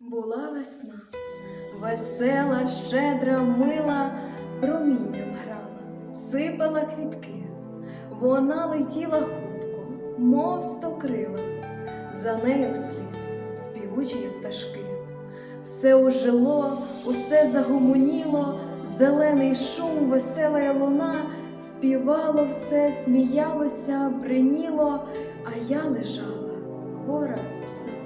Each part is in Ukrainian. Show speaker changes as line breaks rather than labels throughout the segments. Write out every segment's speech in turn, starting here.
Була весна, весела, щедра, мила, промінням грала, сипала квітки. Вона летіла хутко, мов сто крила, за нею вслід співучі пташки. Все ожило, усе загомоніло, зелений шум, весела луна, співало все, сміялося, бриніло, а я лежала, хвора самотна.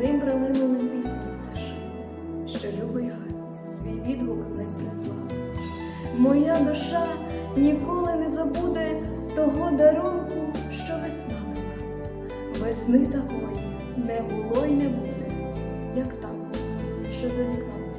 ним прилинули пісні пташи, що любий гай свій відгук з ним прислав. Моя душа ніколи не забуде того дарунку, що весна дала. Весни такої не було й не буде, як та, що за вікном